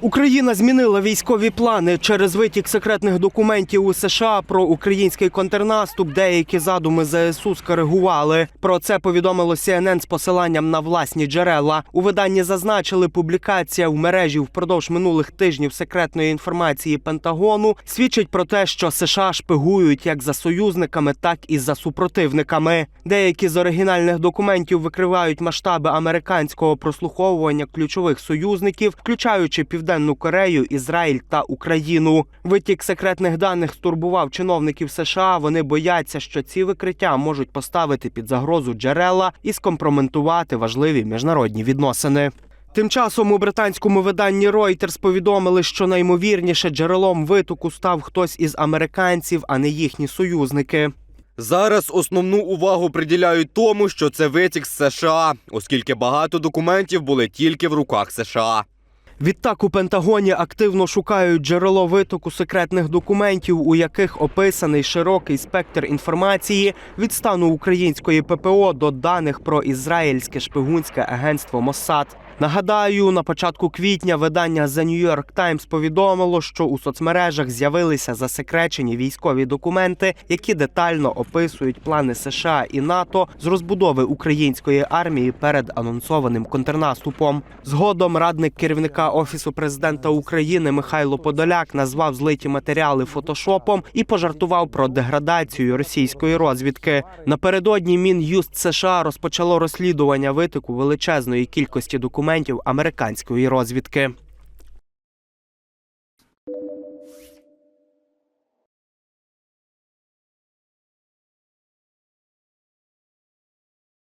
Україна змінила військові плани через витік секретних документів у США про український контрнаступ. Деякі задуми ЗСУ скоригували. Про це повідомило CNN з посиланням на власні джерела. У виданні зазначили, публікація в мережі впродовж минулих тижнів секретної інформації Пентагону свідчить про те, що США шпигують як за союзниками, так і за супротивниками. Деякі з оригінальних документів викривають масштаби американського прослуховування ключових союзників, включаючи Південну Корею, Ізраїль та Україну. Витік секретних даних стурбував чиновників США. Вони бояться, що ці викриття можуть поставити під загрозу джерела і скомпрометувати важливі міжнародні відносини. Тим часом у британському виданні Reuters повідомили, що наймовірніше джерелом витоку став хтось із американців, а не їхні союзники. Зараз основну увагу приділяють тому, що це витік з США, оскільки багато документів були тільки в руках США. Відтак у Пентагоні активно шукають джерело витоку секретних документів, у яких описаний широкий спектр інформації від стану української ППО до даних про ізраїльське шпигунське агентство Моссад. Нагадаю, на початку квітня видання The New York Times повідомило, що у соцмережах з'явилися засекречені військові документи, які детально описують плани США і НАТО з розбудови української армії перед анонсованим контрнаступом. Згодом радник керівника офісу президента України Михайло Подоляк назвав злиті матеріали фотошопом і пожартував про деградацію російської розвідки. Напередодні Мін'юст США розпочало розслідування витоку величезної кількості документів американської розвідки.